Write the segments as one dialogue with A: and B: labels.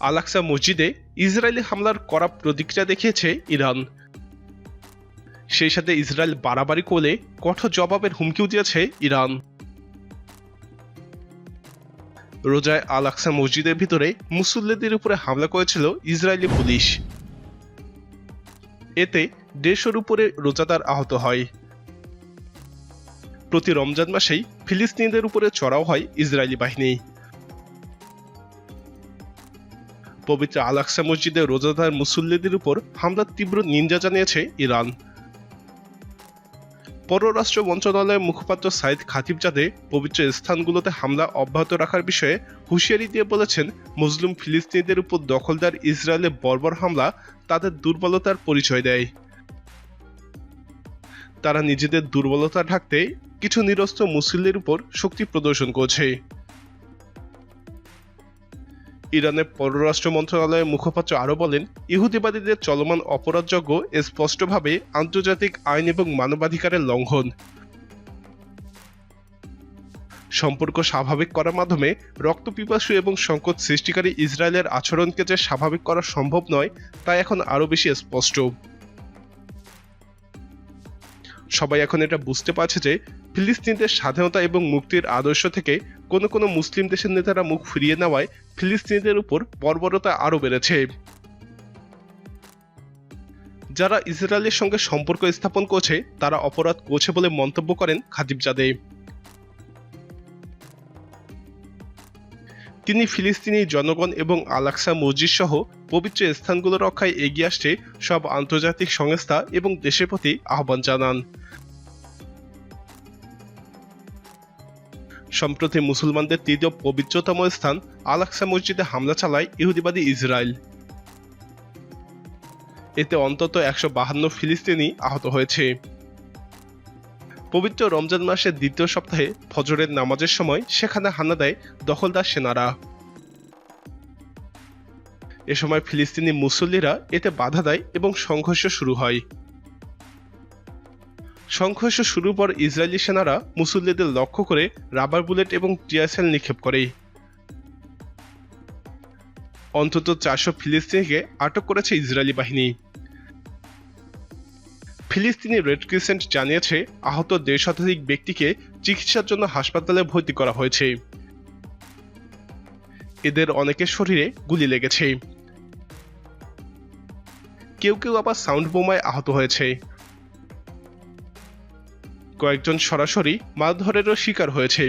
A: আলাক্সা মসজিদে ইসরায়েলি হামলার কড়া প্রতিক্রিয়া দেখিয়েছে ইরান। সেই সাথে ইসরায়েল বাড়াবাড়ি করলে কঠোর জবাবের হুমকিও দিয়েছে ইরান। রোজায় আল আকসা মসজিদের ভিতরে মুসল্লিদের উপরে হামলা করেছিল ইসরায়েলি পুলিশ। এতে দেড়শোর উপরে রোজাদার আহত হয়। প্রতি রমজান মাসেই ফিলিস্তিনিদের উপরে চড়াও হয় ইসরায়েলি বাহিনী। পবিত্র আল আকসা মসজিদে রোজাদার মুসল্লিদের উপর হামলার তীব্র নিন্দা জানিয়েছে ইরান। পররাষ্ট্র মন্ত্রণালয়ের মুখপাত্র সাইদ খাতিবজাদে পবিত্র স্থানগুলোতে হামলা অব্যাহত রাখার বিষয়ে হুঁশিয়ারি দিয়ে বলেছেন, মুসলিম ফিলিস্তিনিদের উপর দখলদার ইসরায়েলের বর্বর হামলা তাদের দুর্বলতার পরিচয় দেয়। তারা নিজেদের দুর্বলতা ঢাকতে কিছু নিরস্ত্র মুসলিমদের উপর শক্তি প্রদর্শন করছে। ইরানের পররাষ্ট্র মন্ত্রণালয়ের মুখপাত্র আরও বলেন, ইহুদিবাদীদের চলমান অপরাধযজ্ঞ স্পষ্টভাবে আন্তর্জাতিক আইন এবং মানবাধিকারের লঙ্ঘন। সম্পর্ক স্বাভাবিক করার মাধ্যমে রক্তপিপাসু এবং সংকট সৃষ্টিকারী ইসরায়েলের আচরণকে যে স্বাভাবিক করা সম্ভব নয়, তা এখন আরও বেশি স্পষ্ট। সবাই এখন এটা বুঝতে পারছে যে ফিলিস্তিনদের স্বাধীনতা এবং মুক্তির আদর্শ থেকে কোনো কোনো মুসলিম দেশের নেতারা মুখ ফিরিয়ে নেওয়ায় ফিলিস্তিনিদের উপর বর্বরতা আরও বেড়েছে। যারা ইসরায়েলের সঙ্গে সম্পর্ক স্থাপন করছে, তারা অপরাধ করছে বলে মন্তব্য করেন খাতিবজাদে তিনি ফিলিস্তিনি জনগণ এবং আলাক্সা মসজিদ সহ পবিত্র স্থানগুলো রক্ষায় এগিয়ে আসছে সব আন্তর্জাতিক সংস্থা এবং দেশের প্রতি আহ্বান জানান। সম্প্রতি মুসলমানদের তৃতীয় পবিত্রতম স্থান আলাক্সা মসজিদে হামলা চালায় ইহুদিবাদী ইসরায়েল। এতে অন্তত একশো বাহান্ন ফিলিস্তিনি আহত হয়েছে। পবিত্র রমজান মাসের দ্বিতীয় সপ্তাহে ফজরের নামাজের সময় সেখানে হানা দেয় দখলদার সেনারা। এ সময় ফিলিস্তিনি মুসল্লিরা এতে বাধা দেয় এবং সংঘর্ষ শুরু হয়। সংঘর্ষ শুরুর পর ইসরায়েলি সেনারা মুসল্লিদের লক্ষ্য করে রাবার বুলেট এবং টিয়ারসেল নিক্ষেপ করে। অন্তত চারশো ফিলিস্তিনিকে আটক করেছে ইসরায়েলি বাহিনী। ফিলিস্তিনি রেড ক্রিসেন্ট জানিয়েছে, আহত দেড় শতাধিক ব্যক্তিকে চিকিৎসার জন্য হাসপাতালে ভর্তি করা হয়েছে। এদের অনেকের শরীরে গুলি লেগেছে। কেউ কেউ আবার সাউন্ড বোমায় আহত হয়েছে। কয়েকজন সরাসরি মারধরেরও শিকার হয়েছে।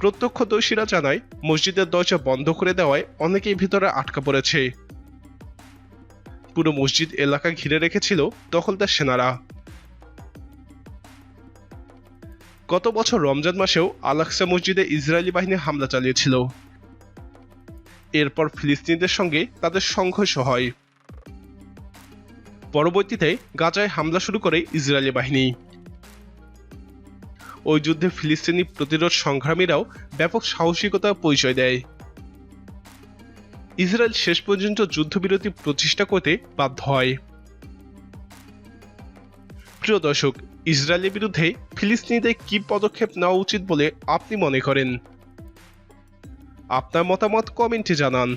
A: প্রত্যক্ষদর্শীরা জানায়, মসজিদের দরজা বন্ধ করে দেওয়ায় অনেকেই ভিতরে আটকা পড়েছে। পুরো মসজিদ এলাকা ঘিরে রেখেছিল দখলদার সেনারা। গত বছর রমজান মাসেও আলাক্সা মসজিদে ইসরায়েলি বাহিনী হামলা চালিয়েছিল। এরপর ফিলিস্তিনিদের সঙ্গে তাদের সংঘর্ষ হয়। পরবর্তীতে গাজায় হামলা শুরু করে ইসরায়েলি বাহিনী। ওই যুদ্ধে ফিলিস্তিনি প্রতিরোধ সংগ্রামীরাও ব্যাপক সাহসিকতার পরিচয় দেয়। ইসরায়েল শেষ পর্যন্ত যুদ্ধবিরতি প্রতিষ্ঠা করতে বাধ্য হয়। প্রিয় দর্শক, ইসরায়েলের বিরুদ্ধে ফিলিস্তিনিদের কি পদক্ষেপ নেওয়া উচিত বলে আপনি মনে করেন? আপনার মতামত কমেন্টে জানান।